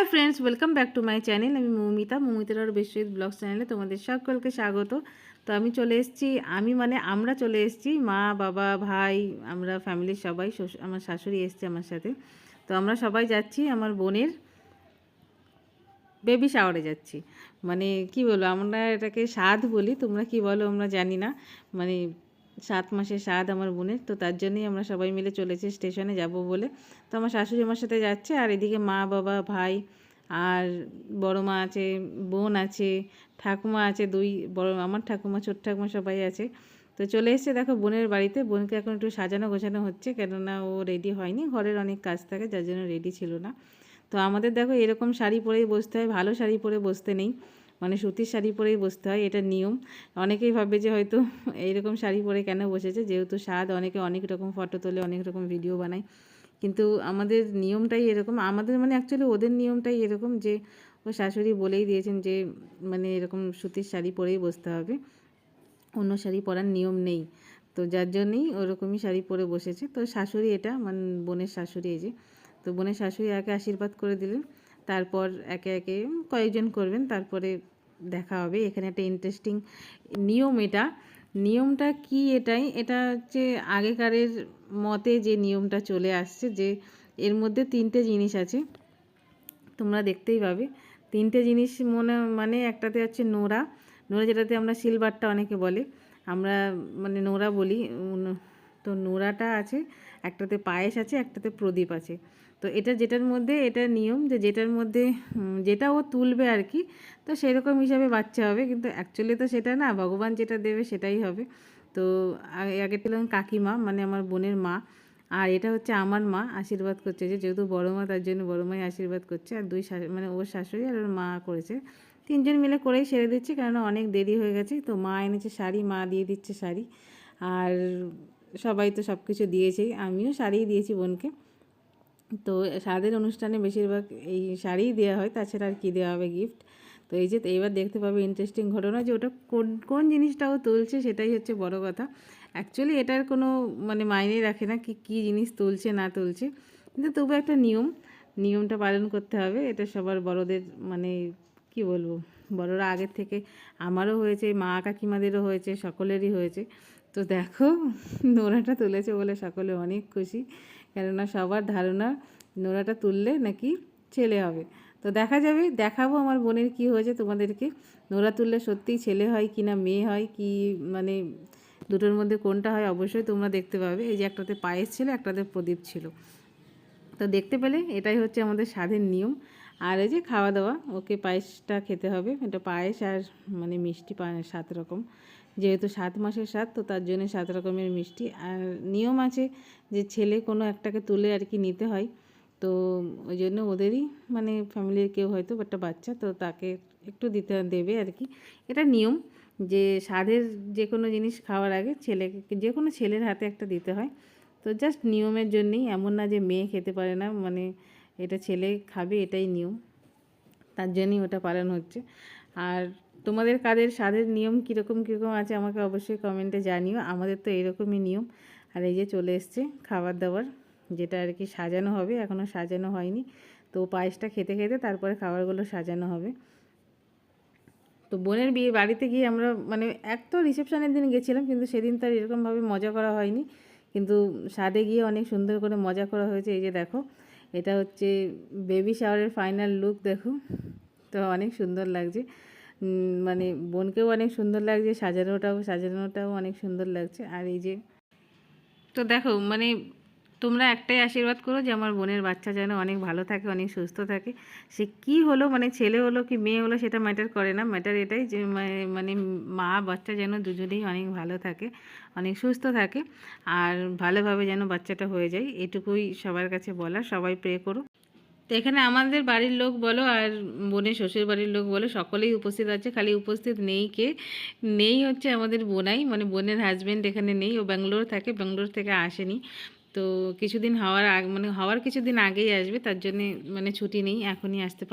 Hi friends welcome back to my channel আমি Moumita, মৌমিতার Biswajit blog চ্যানেলে তোমাদের সকলকে স্বাগত। তো আমি চলে এসেছি, আমি মানে আমরা চলে এসেছি, মা, বাবা, ভাই, আমরা ফ্যামিলির সবাই আমার শাশুড়ি এসছে আমার সাথে। তো আমরা সবাই যাচ্ছি আমার বোনের বেবি শাওয়ারে যাচ্ছি। মানে কি বলব, আমরা এটাকে স্বাদ বলি, তোমরা কি বলো আমরা জানি না। মানে সাত মাসের স্বাদ আমার বোনের, তো তার জন্যই আমরা সবাই মিলে চলেছি স্টেশনে যাব বলে। তো আমার শাশুড়ি আমার সাথে যাচ্ছে, আর এদিকে মা, বাবা, ভাই, আর বড় মা আছে, বোন আছে, ঠাকুমা আছে, দুই বড়, আমার ঠাকুমা, ছোট ঠাকুমা সবাই আছে। তো চলে এসেছে দেখো বোনের বাড়িতে, বোনকে এখন একটু সাজানো গোছানো হচ্ছে, কেননা ও রেডি হয়নি, ঘরের অনেক কাজ থাকে, যার জন্য রেডি ছিল না। তো আমাদের দেখো এরকম শাড়ি পরেই বসতে হয়, ভালো শাড়ি পরে বসতে নেই। মানে সুতির শাড়ি পরেই বসতে হয়, এটা নিয়ম। অনেকেই ভাবে যে হয়তো এইরকম শাড়ি পরে কেন বসেছে, যেহেতু স্বাদ, অনেকে অনেক রকম ফটো তোলে, অনেক রকম ভিডিও বানায়। কিন্তু আমাদের নিয়মটাই এরকম, আমাদের মানে অ্যাকচুয়ালি ওদের নিয়মটাই এরকম যে, ও শাশুড়ি বলেই দিয়েছেন যে মানে এরকম সুতির শাড়ি পরেই বসতে হবে। অন্য শাড়ি পরার নিয়ম নেই। তো যার জন্যই ওরকমই শাড়ি পরে বসেছে। তো শাশুড়ি এটা মানে বোনের শাশুড়ি এই যে। তো বোনের শাশুড়ি একে আশীর্বাদ করে দিলেন। তারপর একে একে কয়েকজন করবেন, তারপরে দেখা হবে। এখানে একটা ইন্টারেস্টিং নিয়ম এটা। নিয়মটা কি এটাই? এটা হচ্ছে আগেকারের মতে যে নিয়মটা চলে আসছে যে এর মধ্যে তিনটে জিনিস আছে। তোমরা দেখতেই পাবে। তিনটে জিনিস মনে মানে একটাতে হচ্ছে নোড়া। নোরা যেটাতে আমরা সিলভারটা অনেকে বলে। আমরা মানে নোড়া বলি। তো নোড়াটা আছে, একটাতে পায়েস আছে, একটাতে প্রদীপ আছে। তো এটা যেটার মধ্যে, এটা নিয়ম যে যেটার মধ্যে যেটা ও তুলবে আর কি, তো সেরকম হিসাবে বাচ্চা হবে। কিন্তু অ্যাকচুয়ালি তো সেটা না, ভগবান যেটা দেবে সেটাই হবে। তো আগে ছিলেন কাকিমা মানে আমার বোনের মা। আর এটা হচ্ছে আমার মা আশীর্বাদ করছে যে, যেহেতু বড় মা, তার জন্য বড় মাই আশীর্বাদ করছে। আর দুই মানে ওর শাশুড়ি আর ওর মা করেছে। তিনজন মিলে করেই সেরে দিচ্ছে, কেননা অনেক দেরি হয়ে গেছে। তো মা এনেছে শাড়ি, মা দিয়ে দিচ্ছে শাড়ি। আর সবাই তো সব কিছু দিয়েছেই। আমিও শাড়িই দিয়েছি বোনকে। তো স্বাদের অনুষ্ঠানে বেশিরভাগ এই শাড়িই দেওয়া হয়, তাছাড়া আর কী দেওয়া হবে গিফট তো এই যে তো এবার দেখতে পাবে ইন্টারেস্টিং ঘটনা যে ওটা কোন কোন জিনিসটাও তুলছে সেটাই হচ্ছে বড় কথা। অ্যাকচুয়ালি এটার কোনো মানে মাইনে রাখে না কি, কী জিনিস তুলছে, না তুলছে। কিন্তু তবু একটা নিয়ম, নিয়মটা পালন করতে হবে। এটা সবার বড়দের মানে কি বলব? বড়রা আগের থেকে আমারও হয়েছে, মা কাকিমাদেরও হয়েছে, সকলেরই হয়েছে। তো দেখো নোড়াটা তুলেছে বলে সকলে অনেক খুশি। কেননা সবার ধারণা নোড়াটা তুললে নাকি ছেলে হবে। তো দেখা যাবে, দেখাবো আমার বোনের কি হয়েছে তোমাদেরকে। নোড়া তুললে সত্যিই ছেলে হয় কি না, মেয়ে হয় কি মানে দুটোর মধ্যে কোনটা হয় অবশ্যই তোমরা দেখতে পাবে। এই যে একটাতে পায়েস ছিল, একটাতে প্রদীপ ছিল। তো দেখতে পেলে এটাই হচ্ছে আমাদের স্বাদের নিয়ম। আর এই যে খাওয়া দাওয়া, ওকে পায়েসটা খেতে হবে। এটা পায়েস আর মানে মিষ্টি সাত রকম। যেহেতু সাত মাসের স্বাদ, তো তার জন্য সাত রকমের মিষ্টি। আর নিয়ম আছে যে ছেলে কোনো একটাকে তুলে আর কি নিতে হয়। তো ওই জন্য ওদেরই মানে ফ্যামিলির কেউ হয়তো একটা বাচ্চা, তো তাকে একটু দিতে দেবে আর কি। এটা নিয়ম যে স্বাদের যে কোনো জিনিস খাওয়ার আগে ছেলেকে যে কোনো ছেলের হাতে একটা দিতে হয়। তো জাস্ট নিয়মের জন্যেই, এমন না যে মেয়ে খেতে পারে না মানে এটা ছেলে খাবে, এটাই নিয়ম। তার জন্যই ওটা পালন হচ্ছে। আর তোমাদের কাদের স্বাদের নিয়ম কীরকম কীরকম আছে আমাকে অবশ্যই কমেন্টে জানিও। আমাদের তো এরকমই নিয়ম। আর এই যে চলে এসছে খাবার দাবার, যেটা আর কি সাজানো হবে এখনও সাজানো হয়নি। তো পায়েসটা খেতে খেতে তারপরে খাবারগুলো সাজানো হবে। তো বোনের বিয়ে বাড়িতে গিয়ে আমরা মানে এক তো রিসেপশনের দিন গেছিলাম, কিন্তু সেদিন তো আর এরকমভাবে মজা করা হয়নি। কিন্তু স্বাদে গিয়ে অনেক সুন্দর করে মজা করা হয়েছে, এই যে দেখো। এটা হচ্ছে বেবি শাওয়ারের ফাইনাল লুক, দেখো। তো অনেক সুন্দর লাগছে। মানে বোনকেও অনেক সুন্দর লাগছে, সাজানোটাও সাজানোটাও অনেক সুন্দর লাগছে। আর এই যে, তো দেখো মানে তোমরা একটাই আশীর্বাদ করো যে আমার বোনের বাচ্চা যেন অনেক ভালো থাকে, অনেক সুস্থ থাকে। সে কি হলো মানে ছেলে হলো কি মেয়ে হলো সেটা ম্যাটার করে না। ম্যাটার এটাই যে মানে মা, বাচ্চা যেন দুজনেই অনেক ভালো থাকে, অনেক সুস্থ থাকে আর ভালোভাবে যেন বাচ্চাটা হয়ে যায়। এটুকুই সবার কাছে বলা সবাই প্রে করো তো এখানে আমাদের বাড়ির লোক বলো আর বোনের শ্বশুর বাড়ির লোক বলো, সকলেই উপস্থিত আছে, খালি উপস্থিত নেই কে? নেই হচ্ছে আমাদের বোনাই মানে বোনের হাজব্যান্ড এখানে নেই, ও ব্যাঙ্গালোর থাকে, ব্যাঙ্গালোর থেকে আসেনি। তো কিছুদিন হওয়ার আগ মানে হওয়ার কিছুদিন আগেই আসবে, তার জন্যে মানে ছুটি নেই, এখনই আসতে